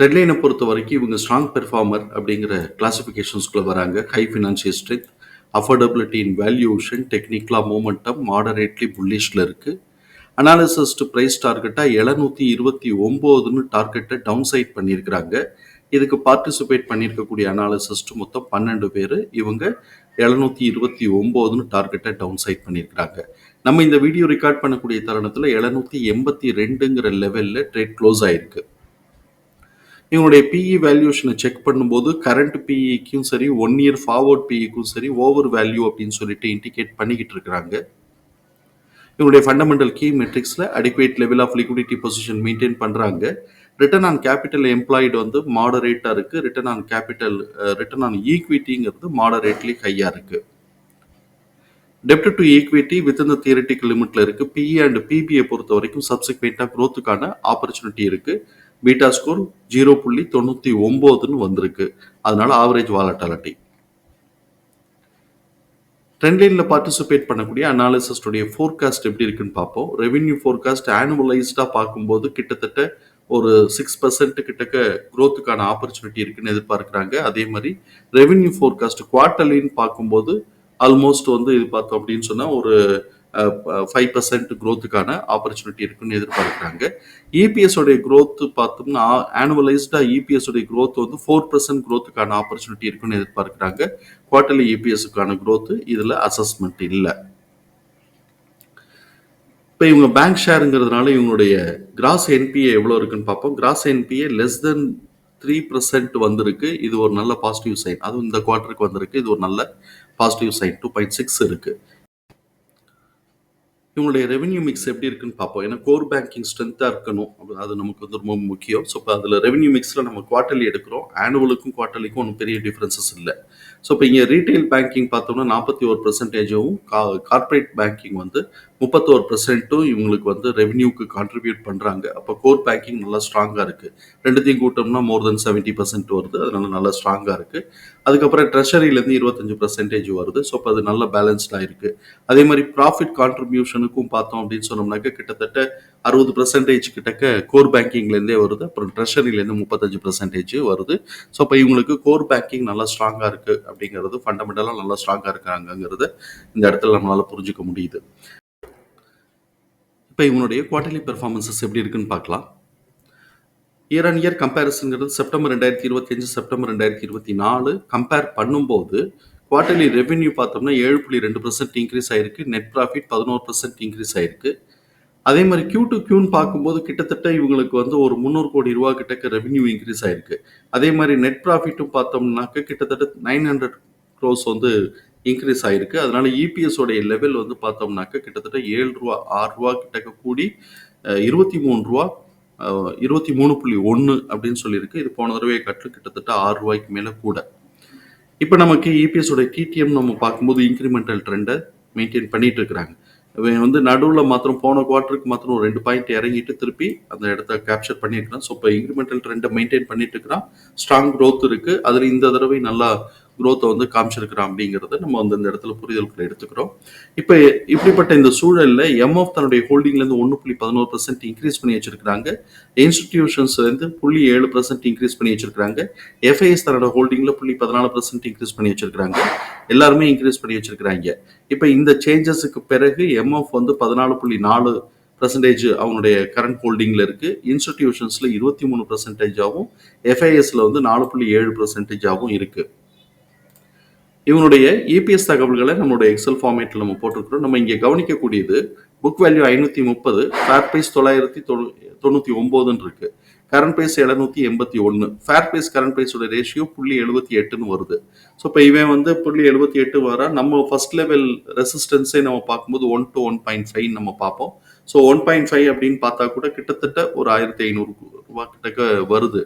ட்ரெட்லைனை பொறுத்த வரைக்கும் இவங்க ஸ்ட்ராங் பெர்ஃபார்மர் அப்படிங்கிற கிளாஸிஃபிகேஷன்ஸ்குள்ளே வராங்க. High financial strength affordability in valuation டெக்னிக்கலாக மூமெண்டம் மாடரேட்லி புல்லிஷில் இருக்குது அனாலிசிஸ் டு ப்ரைஸ் டார்கெட்டாக எழுநூற்றி இருபத்தி ஒம்போதுன்னு டார்கெட்டை டவுன் சைட் பண்ணியிருக்கிறாங்க. இதுக்கு பார்ட்டிசிபேட் பண்ணியிருக்கக்கூடிய அனாலிசிஸ்ட் மொத்தம் பன்னெண்டு பேர். இவங்க எழுநூற்றி இருபத்தி ஒம்போதுன்னு டார்கெட்டை டவுன் சைட் பண்ணியிருக்கிறாங்க. நம்ம இந்த வீடியோ ரெக்கார்ட் பண்ணக்கூடிய தருணத்தில் எழுநூற்றி எண்பத்தி ரெண்டுங்கிற லெவலில் ட்ரேட் க்ளோஸ் ஆயிருக்கு. இவனுடைய பிஇ வேல்யூஷனை செக் பண்ணும்போது கரண்ட் பிஇக்கும் சரி ஒன் இயர் ஃபார்வர்ட் பிஇக்கும் சரி ஓவர் வேல்யூ அப்படின்னு சொல்லிட்டு இண்டிகேட் பண்ணிக்கிட்டு இருக்கிறாங்க. இவனுடைய fundamental key மெட்ரிக்ஸில் adequate level of liquidity position maintain பண்ணுறாங்க ரிட்டர்ன் ஆன் கேபிட்டல் எம்ப்ளாய்டு வந்து மாடரேட்டாக இருக்குது return on capital return on ஈக்விட்டிங்கிறது moderately ஹையாக இருக்குது டெப்ட் டு ஈக்விட்டி வித் இந்த தியரட்டிக்கல் லிமிட்ல இருக்கு. பிஇ அண்ட் பிபிஐ பொறுத்த வரைக்கும் சப்சிக்வெண்ட்டாக க்ரோத்துக்கான ஆப்பர்ச்சுனிட்டி இருக்குது பீட்டா ஸ்கோர் ஜீரோ புள்ளி தொண்ணூற்றி ஒம்போதுன்னு வந்திருக்கு அதனால ஆவரேஜ் வாலட்டாலிட்டி ட்ரெண்ட்லைனில் பார்ட்டிசிபேட் பண்ணக்கூடிய அனாலிசிஸ்டுடைய ஃபோர்காஸ்ட் எப்படி இருக்குன்னு பார்ப்போம். ரெவென்யூ ஃபோர்காஸ்ட் ஆனுவலைஸ்டாக பார்க்கும்போது கிட்டத்தட்ட ஒரு சிக்ஸ் பர்சன்ட் கிட்டக்க க்ரோத்துக்கான ஆப்பர்ச்சுனிட்டி இருக்குன்னு எதிர்பார்க்குறாங்க. அதே மாதிரி ரெவென்யூ ஃபோர்காஸ்ட் குவார்டர்லின்னு பார்க்கும்போது ஆல்மோஸ்ட் வந்து இது பார்த்தோம் அப்படின்னு சொன்னால் ஒரு ஃபைவ் பர்சன்ட் க்ரோத்துக்கான ஆப்பர்ச்சுனிட்டி இருக்குன்னு எதிர்பார்க்குறாங்க. இபிஎஸ் உடைய க்ரோத் பார்த்தோம்னா ஆனுவலைஸ்டாக இபிஎஸ் உடைய க்ரோத் வந்து ஃபோர் பர்சன்ட் க்ரோத்துக்கான ஆப்பர்ச்சுனிட்டி இருக்குன்னு எதிர்பார்க்குறாங்க. குவார்டர்லி இபிஎஸ்க்கான க்ரோத் இதில் அசஸ்மெண்ட் இல்லை. இப்போ இவங்க பேங்க் ஷேருங்கிறதுனால இவங்களுடைய கிராஸ் என்பிஏ எவ்வளோ இருக்குன்னு பார்ப்போம். Gross NPA less than three percent வந்திருக்கு. இது ஒரு நல்ல பாசிட்டிவ் சைன் அதுவும் இந்த குவார்ட்டருக்கு வந்திருக்கு. இது ஒரு நல்ல positive sign two point six இருக்குது இவங்களுடைய ரெவென்யூ மிக்ஸ் எப்படி இருக்குன்னு பார்ப்போம். ஏன்னா கோர் பேங்கிங் ஸ்ட்ரென்த்தாக இருக்கணும். அது நமக்கு வந்து ரொம்ப முக்கியம். ஸோ இப்போ அதில் ரெவென்யூ மிக்ஸில் நம்ம குவார்ட்டர்லி எடுக்கிறோம். ஆனுவலுக்கும் குவார்ட்டர்லிக்கும் ஒன்றும் பெரிய டிஃப்ரென்சஸ் இல்லை. ஸோ இப்போ இங்கே ரீட்டைல் பேங்கிங் பார்த்தோம்னா நாற்பத்தி ஒரு பர்சன்டேஜும் கா கார்ப்பரேட் பேங்கிங் வந்து முப்பத்தோரு பர்சன்ட்டும் இவங்களுக்கு வந்து ரெவன்யூக்கு கான்ட்ரிபியூட் பண்ணுறாங்க அப்போ கோர் பேங்கிங் நல்லா ஸ்ட்ராங்காக இருக்குது ரெண்டுத்தையும் கூட்டம்னா மோர் தென் செவன்ட்டி பர்சன்ட் வருது. அதனால நல்லா ஸ்ட்ராங்காக இருக்குது அதுக்கப்புறம் ட்ரெஷரியிலேருந்து இருபத்தஞ்சு பர்சன்டேஜ் வருது. ஸோ அப்போ அது நல்ல பேலன்ஸ்டாக இருக்குது அதே மாதிரி ப்ராஃபிட் கான்ட்ரிபியூஷனுக்கும் பார்த்தோம் அப்படின்னு சொன்னோம்னாக்க கிட்டத்தட்ட அறுபது பர்சன்டேஜ் கிட்டக்க கோர் பேங்கிங்லேருந்தே வருது. அப்புறம் ட்ரெஷரியிலேருந்து முப்பத்தஞ்சு பர்சன்டேஜ் வருது. ஸோ இப்போ இவங்களுக்கு கோர் பேங்கிங் நல்லா ஸ்ட்ராங்காக இருக்குது அப்படிங்கிறது ஃபண்டமெண்டலாக நல்லா ஸ்ட்ராங்காக இருக்காங்கங்கிறத இந்த இடத்துல நம்மளால் புரிஞ்சுக்க முடியுது. இப்போ இவனுடைய குவார்டர்லி பெர்ஃபார்மன்ஸஸ் எப்படி இருக்குன்னு பார்க்கலாம். இயர் அண்ட் இயர் கம்பேரிசன்கிறது செப்டம்பர் ரெண்டாயிரத்தி இருபத்தி அஞ்சு செப்டம்பர் ரெண்டாயிரத்தி இருபத்தி நாலு. கம்பேர் பண்ணும்போது குவார்டர்லி ரெவென்யூ பார்த்தோம்னா ஏழு புள்ளி ரெண்டு பர்சன்ட் இன்க்ரீஸ் ஆயிருக்கு. நெட் ப்ராஃபிட் பதினோரு பர்சன்ட் இன்க்ரீஸ் ஆயிருக்கு. அதே மாதிரி கியூ டு கியூன்னு பார்க்கும்போது கிட்டத்தட்ட இவங்களுக்கு வந்து ஒரு முந்நூறு கோடி ரூபா கிட்டக்க ரெவென்யூ இன்க்ரீஸ் ஆயிருக்கு. அதே மாதிரி நெட் ப்ராஃபிட்டும் பார்த்தோம்னாக்க கிட்டத்தட்ட நைன் ஹண்ட்ரட் க்ரோஸ் வந்து இன்க்ரீஸ் ஆயிருக்கு. அதனால இபிஎஸ் உடைய லெவல் வந்து பார்த்தோம்னாக்க கிட்டத்தட்ட ஏழு ரூபா ஆறு ரூபா கிட்டக்க கூடி இருபத்தி மூணு ரூபா இருபத்தி மூணு புள்ளி ஒன்று அப்படின்னு சொல்லியிருக்கு. இது போன தடவை கட்டு கிட்டத்தட்ட ஆறு ரூபாய்க்கு மேலே கூட. இப்போ நமக்கு இபிஎஸ் உடைய டிடிஎம் நம்ம பார்க்கும்போது இன்க்ரிமெண்டல் ட்ரெண்டை மெயின்டைன் பண்ணிட்டு இருக்கிறாங்க. வந்து நடுவில் மாத்திரம் போன குவார்ட்டருக்கு மாத்திரம் ஒரு ரெண்டு பாயிண்ட் இறங்கிட்டு திருப்பி அந்த இடத்த கேப்சர் பண்ணியிருக்கிறான். ஸோ இப்போ இன்க்ரிமெண்டல் ட்ரெண்டை மெயின்டைன் பண்ணிட்டு இருக்கிறான். ஸ்ட்ராங் க்ரோத் இருக்கு. அதில் இந்த தடவை நல்லா குரோத்தை வந்து காமிச்சிருக்கிறான் அப்படிங்கிறத நம்ம வந்து இந்த இடத்துல புரிதலுக்குள்ள எடுத்துக்கிறோம். இப்போ இப்படிப்பட்ட இந்த சூழலில் எம்எஃப் தன்னுடைய ஹோல்டிங்லேருந்து ஒன்று புள்ளி பதினோரு பர்சன்ட் இன்க்ரீஸ் பண்ணி வச்சிருக்கிறாங்க. இன்ஸ்டிடியூஷன்ஸ்லேருந்து புள்ளி ஏழு பர்சன்ட் இன்க்ரீஸ் பண்ணி வச்சிருக்கிறாங்க. எஃப்ஐஎஸ் தன்னோட ஹோல்டிங்கில் புள்ளி பதினாலு பர்சன்ட் இன்க்ரீஸ் பண்ணி வச்சிருக்கிறாங்க. எல்லாருமே இன்க்ரீஸ் பண்ணி வச்சிருக்கிறாங்க. இப்போ இந்த சேஞ்சஸுக்கு பிறகு எம்எஃப் வந்து பதினாலு புள்ளி நாலு பர்சன்டேஜ் அவனுடைய கரண்ட் ஹோல்டிங்கில் இருக்குது இன்ஸ்டிடியூஷன்ஸில் இருபத்தி மூணு பர்சன்டேஜாகவும் எஃப்ஐஎஸில் வந்து நாலு புள்ளி ஏழு பர்சன்டேஜாகவும் இருக்குது இவனுடைய இபிஎஸ் தகவல்களை நம்மளுடைய எக்ஸல் ஃபார்மேட்டில் நம்ம போட்டிருக்கிறோம். நம்ம இங்கே கவனிக்கக்கூடியது புக் வேல்யூ ஐநூற்றி முப்பது ஃபேர் ப்ரைஸ் தொள்ளாயிரத்தி தொண்ணூ தொண்ணூற்றி ஒம்போதுன்னு இருக்கு. கரண்ட் ப்ரைஸ் எழுநூத்தி எண்பத்தி ஒன்று ஃபேர் ப்ரைஸ் கரண்ட் ப்ரைஸோட ரேஷியோ புள்ளி எழுபத்தி எட்டுன்னு வருது. ஸோ இப்போ இவன் வந்து புள்ளி எழுபத்தி எட்டு வரா நம்ம ஃபர்ஸ்ட் லெவல் ரெசிஸ்டன்ஸே நம்ம பார்க்கும்போது one to one point five நம்ம பார்ப்போம். ஸோ ஒன் பாயிண்ட் ஃபைவ் அப்படின்னு பார்த்தா கூட கிட்டத்தட்ட ஒரு ஆயிரத்தி ஐநூறு கிட்டக்க வருது.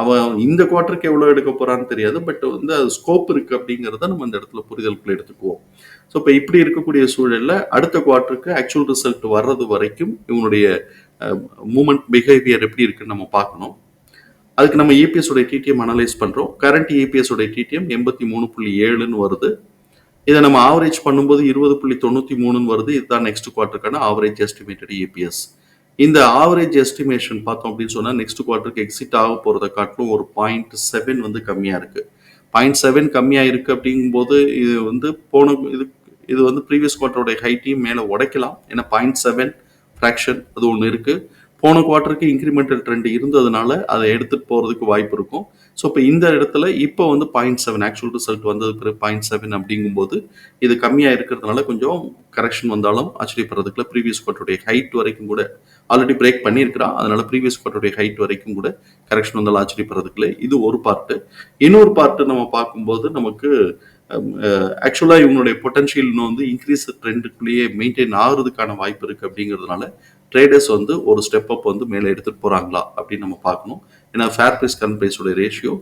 அவன் இந்த குவார்ட்டருக்கு எவ்வளோ எடுக்க போறான்னு தெரியாது பட் வந்து அது ஸ்கோப் இருக்கு அப்படிங்கிறத நம்ம அந்த இடத்துல புரிதலுக்குள்ள எடுத்துக்குவோம். ஸோ இப்போ இப்படி இருக்கக்கூடிய சூழலில் அடுத்த குவார்ட்டருக்கு ஆக்சுவல் ரிசல்ட் வர்றது வரைக்கும் இவனுடைய மூமெண்ட் பிஹேவியர் எப்படி இருக்குன்னு நம்ம பார்க்கணும். அதுக்கு நம்ம EPS உடைய டிடிஎம் அனலைஸ் பண்றோம். கரண்ட் EPS உடைய டிடிஎம் எண்பத்தி மூணு புள்ளி ஏழுன்னு வருது. இதை நம்ம ஆவரேஜ் பண்ணும்போது இருபது புள்ளி தொண்ணூற்றி மூணுன்னு வருது. இதுதான் நெக்ஸ்ட் குவார்ட்டருக்கான ஆவரேஜ் எஸ்டிமேட்டட் ஏபிஎஸ் இந்த ஆவரேஜ் எஸ்டிமேஷன் பார்த்தோம் அப்படின்னு சொன்னால் நெக்ஸ்ட் குவார்ட்டருக்கு எக்ஸிட் ஆக போகிறத காட்டிலும் ஒரு பாயிண்ட் செவன் வந்து கம்மியாக இருக்குது பாயிண்ட் செவன் கம்மியாக இருக்குது அப்படிங்கும்போது இது வந்து போன இது இது வந்து ப்ரீவியஸ் குவார்ட்டருடைய ஹைட்டையும் மேலே உடைக்கலாம். ஏன்னா பாயிண்ட் செவன் ஃப்ராக்ஷன் அது ஒன்று இருக்குது போன குவார்ட்டருக்கு இன்க்ரிமெண்டல் ட்ரெண்ட் இருந்ததுனால அதை எடுத்துகிட்டு போகிறதுக்கு வாய்ப்பு இருக்கும். ஸோ இப்போ இந்த இடத்துல இப்போ வந்து பாயிண்ட் செவன் ஆக்சுவல் ரிசல்ட் வந்ததுக்கு பிறகு பாயிண்ட் செவன் அப்படிங்கும்போது இது கம்மியாக இருக்கிறதுனால கொஞ்சம் கரெக்ஷன் வந்தாலும் ஆச்சரியப்படுறதுக்குள்ள ப்ரீவியஸ் குவார்ட்டருடைய ஹைட் வரைக்கும் கூட ஆல்ரெடி பிரேக் பண்ணியிருக்கிறான் அதனால ப்ரீவியஸ் குவார்ட்டருடைய ஹைட் வரைக்கும் கூட கரெக்ஷன் வந்தாலும் ஆச்சரியப்படுறதுக்குள்ள இது ஒரு பார்ட்டு இன்னொரு பார்ட்டு நம்ம பார்க்கும்போது நமக்கு ஆக்சுவலாக இவங்களுடைய பொட்டன்ஷியல் இன்னும் வந்து இன்க்ரீஸ் ட்ரெண்டுக்குள்ளேயே மெயின்டைன் ஆகுறதுக்கான வாய்ப்பு இருக்குது அப்படிங்கிறதுனால ட்ரேடர்ஸ் வந்து ஒரு ஸ்டெப் அப் வந்து மேலே எடுத்துகிட்டு போகிறாங்களா அப்படின்னு நம்ம பார்க்கணும். ஏன்னா ஃபேர் ப்ரைஸ் கரண்ட் ப்ரைஸோட ரேஷியோ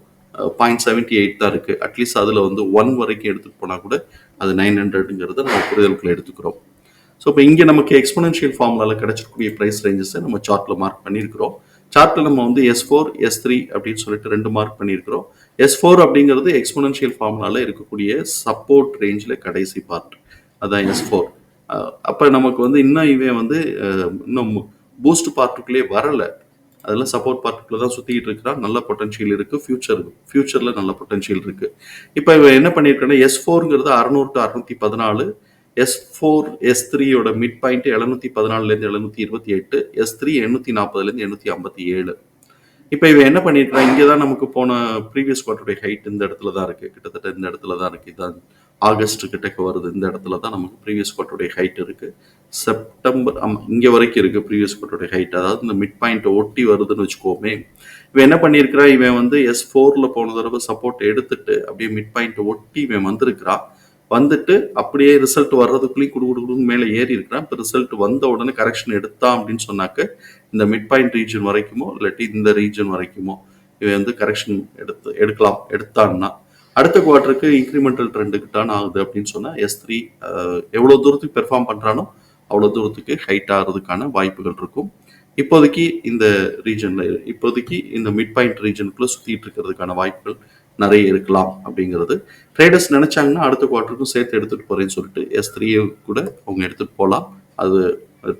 பாயிண்ட் செவன்ட்டி எயிட் தான் இருக்குது அட்லீஸ்ட் அதில் வந்து ஒன் வரைக்கும் எடுத்துகிட்டு போனால் கூட அது நைன் ஹண்ட்ரடுங்கிறத நம்ம புரிதலுக்குள்ள எடுத்துக்கிறோம். ஸோ இப்போ இங்கே நமக்கு எக்ஸ்பனன்ஷியல் ஃபார்முலாவில் கிடைச்சிருக்கூடிய ப்ரைஸ் ரேஞ்சஸை நம்ம சார்ட்டில் மார்க் பண்ணியிருக்கிறோம். சார்ட்டில் நம்ம வந்து எஸ் ஃபோர் எஸ் த்ரீ அப்படின்னு சொல்லிட்டு ரெண்டு மார்க் பண்ணியிருக்கிறோம். எஸ் ஃபோர் அப்படிங்கிறது எக்ஸ்பனன்ஷியல் ஃபார்முலாவில் இருக்கக்கூடிய சப்போர்ட் ரேஞ்சில் கடைசி பார்ட் அதான் எஸ் ஃபோர் அப்போ நமக்கு வந்து இன்னும் இவன் வந்து இன்னும் பூஸ்ட் பார்ட்டுக்குள்ளே வரலை. அதெல்லாம் சப்போர்ட் பார்ட்டுக்குள்ள தான் சுற்றிக்கிட்டு இருக்கிறான் நல்ல பொட்டன்ஷியல் இருக்கு. ஃபியூச்சர் ஃபியூச்சரில் நல்ல பொட்டன்ஷியல் இருக்கு. இப்போ இவன் என்ன பண்ணியிருக்கான்னா எஸ் ஃபோருங்கிறது அறுநூறு டு அறுநூத்தி பதினாலு. எஸ் ஃபோர் எஸ் த்ரீயோட மிட் பாயிண்ட் எழுநூத்தி பதினாலுலேருந்து எழுநூத்தி இருபத்தி எட்டு. எஸ் த்ரீ எண்ணூற்றி நாற்பதுலேருந்து எண்ணூற்றி ஐம்பத்தி ஏழு. இப்போ இவன் என்ன பண்ணியிருக்கான் இங்கே தான் நமக்கு போன ப்ரீவியஸ் குவார்ட்டருடைய ஹைட் இந்த இடத்துல தான் இருக்கு. கிட்டத்தட்ட இந்த இடத்துல தான் இருக்கு. இதான் ஆகஸ்ட் கிட்டக்க வருது. இந்த இடத்துல தான் நமக்கு ப்ரீவியஸ் குவார்ட்டருடைய ஹைட் இருக்குது செப்டம்பர் ஆமா இங்கே வரைக்கும் இருக்குது ப்ரீவியஸ் குவார்ட்டருடைய ஹைட் அதாவது இந்த மிட் பாயிண்ட்டை ஒட்டி வருதுன்னு வச்சுக்கோமே இவன் என்ன பண்ணியிருக்கிறா? இவன் வந்து எஸ் ஃபோரில் போன தடவை சப்போர்ட் எடுத்துட்டு அப்படியே மிட் பாயிண்ட்டை ஒட்டி இவன் வந்திருக்கிறான் வந்துட்டு அப்படியே ரிசல்ட் வர்றதுக்குள்ளேயும் குடு குடுக்குன்னு மேலே ஏறி இருக்கிறான். இப்போ ரிசல்ட் வந்த உடனே கரெக்ஷன் எடுத்தான் அப்படின்னு சொன்னாக்க இந்த மிட் பாயிண்ட் ரீஜன் வரைக்குமோ இல்லாட்டி இந்த ரீஜன் வரைக்குமோ இவன் வந்து கரெக்ஷன் எடுத்து எடுக்கலாம் எடுத்தான்னா அடுத்த குவார்டருக்கு இன்க்ரிமெண்டல் ட்ரெண்டுக்கு டர்ன் ஆகுது அப்படின்னு சொன்னால் எஸ் த்ரீ எவ்வளோ தூரத்துக்கு பெர்ஃபார்ம் பண்ணுறானோ அவ்வளோ தூரத்துக்கு ஹைட் ஆகிறதுக்கான வாய்ப்புகள் இருக்கும். இப்போதைக்கு இந்த ரீஜனில் இப்போதைக்கு இந்த மிட் பாயிண்ட் ரீஜனுக்குள்ளே சுற்றிட்டு இருக்கிறதுக்கான வாய்ப்புகள் நிறைய இருக்கலாம் அப்படிங்கிறது. ட்ரேடர்ஸ் நினைச்சாங்கன்னா அடுத்த குவார்ட்டருக்கும் சேர்த்து எடுத்துகிட்டு போகிறேன்னு சொல்லிட்டு எஸ் த்ரீயை கூட அவங்க எடுத்துகிட்டு போகலாம் அது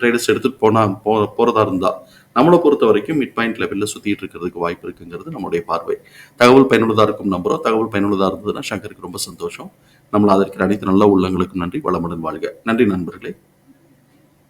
ட்ரேடர்ஸ் எடுத்துகிட்டு போனால் போ போகிறதா இருந்தால் நம்மளை பொறுத்த வரைக்கும் மிட் பாயிண்ட் லெவலில் சுற்றிட்டு இருக்கிறதுக்கு வாய்ப்பு இருக்குங்கிறது நம்மளுடைய பார்வை. தகவல் பயனுள்ளதாக இருக்கும் நம்புறோம். தகவல் பயனுள்ளதாக இருந்ததுன்னா சங்கருக்கு ரொம்ப சந்தோஷம். நம்மளை ஆதரிக்கிற அனைத்து நல்ல உள்ளங்களுக்கும் நன்றி. வளமுடன் வாழ்க. நன்றி நண்பர்களே.